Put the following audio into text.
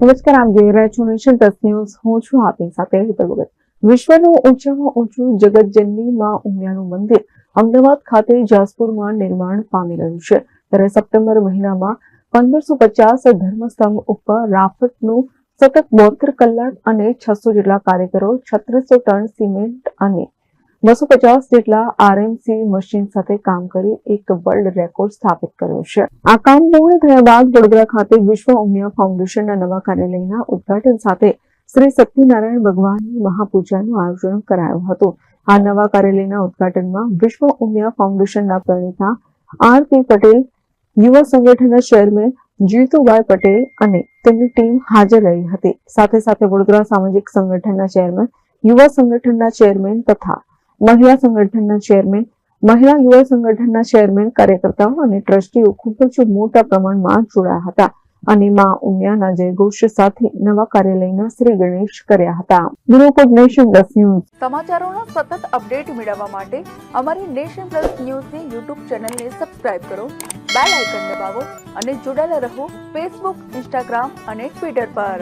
નમસ્કાર આમ જોઈ રહ્યા છો નેશન ન્યૂઝ. હું છું આપની સાથે હેતલ ભગત. વિશ્વનું ઊંચામાં ઊંચું જગતજનની માં ઉમિયાનું મંદિર અમદાવાદ ખાતે જાસપુરમાં નિર્માણ પામી રહ્યું છે. ત્યારે સપ્ટેમ્બર મહિનામાં પંદરસો પચાસ ધર્મસ્તંભ ઉપર રાફટનું સતત બોતેર કલાક અને છસો જેટલા કાર્યકરો છત્રીસો ટન સિમેન્ટ અને બસો પચાસ જેટલા આરએમસી મશીન સાથે કામ કરી એક વર્લ્ડ રેકોર્ડ સ્થાપિત કર્યો છે. આ કામ પૂર્ણ થયા બાદ વડોદરા ખાતે વિશ્વ ઉમિયા ફાઉન્ડેશનના નવા કાર્યાલયના ઉદ્ઘાટન સાથે શ્રી સત્યનારાયણ ભગવાનની મહાપૂજાનું આયોજન કરાયું હતું. આ નવા કાર્યાલયના ઉદ્ઘાટનમાં વિશ્વ ઉમિયા ફાઉન્ડેશનના પ્રણેતા આર પી પટેલ, યુવા સંગઠનના ચેરમેન જીતુભાઈ પટેલ અને તેમની ટીમ હાજર રહી હતી. સાથે સાથે વડોદરા સામાજિક સંગઠનના ચેરમેન, યુવા સંગઠનના ચેરમેન તથા મહિલા સંગઠનના ચેરમેન મહિલા યુવા સંગઠનના ચેરમેન કાર્યકર્તાઓ અને ટ્રસ્ટીઓ ખૂબ જ મોટા પ્રમાણમાં જોડાયા હતા અને મા ઉમિયાના જયઘોષ સાથે નવા કાર્યાલયના શ્રી ગણેશ કર્યા હતા. Bureau Nation Plus news. સમાચારોનો સતત અપડેટ મેળવવા માટે અમારી નેશન પ્લસ ન્યૂઝની યુટ્યુબ ચેનલને સબસ્ક્રાઇબ કરો, બેલ આઇકન દબાવો અને જોડાયેલા રહો ફેસબુક ઇન્સ્ટાગ્રામ અને ટ્વિટર પર.